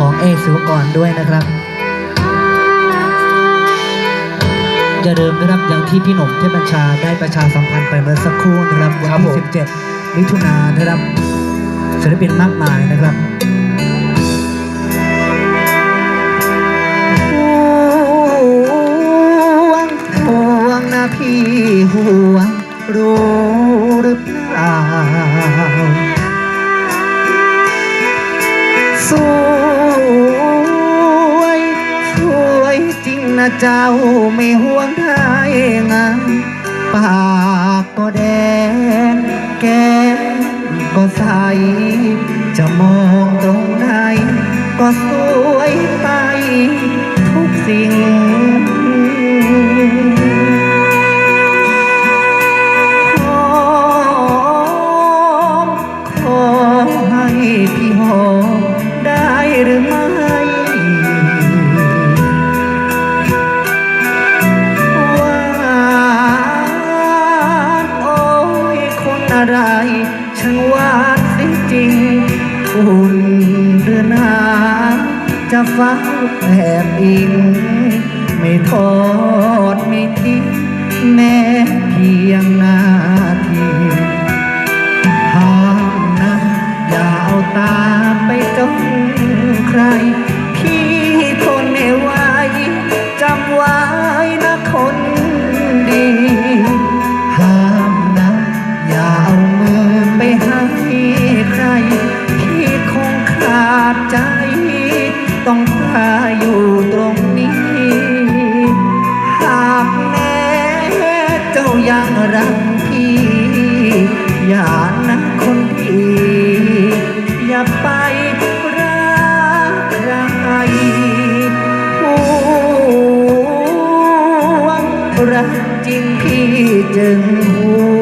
ของเอสุกรด้วยนะครับอย่าลืมนะครับอย่างที่พี่หนุ่มเทพบัญชาได้ประชาสัมพันธ์ไปเมื่อสักครู่นะครับวันครับผที่ม17 มิถุนายนนะครับศิลปินมากมายนะครับห่วงห่วงนะพี่ห่วงรู้หรือเปล่า นะเจ้าไม่ห่วงได้ไงปากก็แดงแก้มก็ใส จะมองตรงไหนก็สวยไปทุกสิ่ง ขอขอให้พี่หอมได้หรือไม่ อะไรฉันหวาดสิจริงอุ่นเรือหนาจะฟ้าแอบอิง ไม่ทอดไม่ทิ้งแม้เพียงนา ยังรักพี่ อย่านะคนดีอย่าไปรักใครห่วงรักจริงพี่จึงห่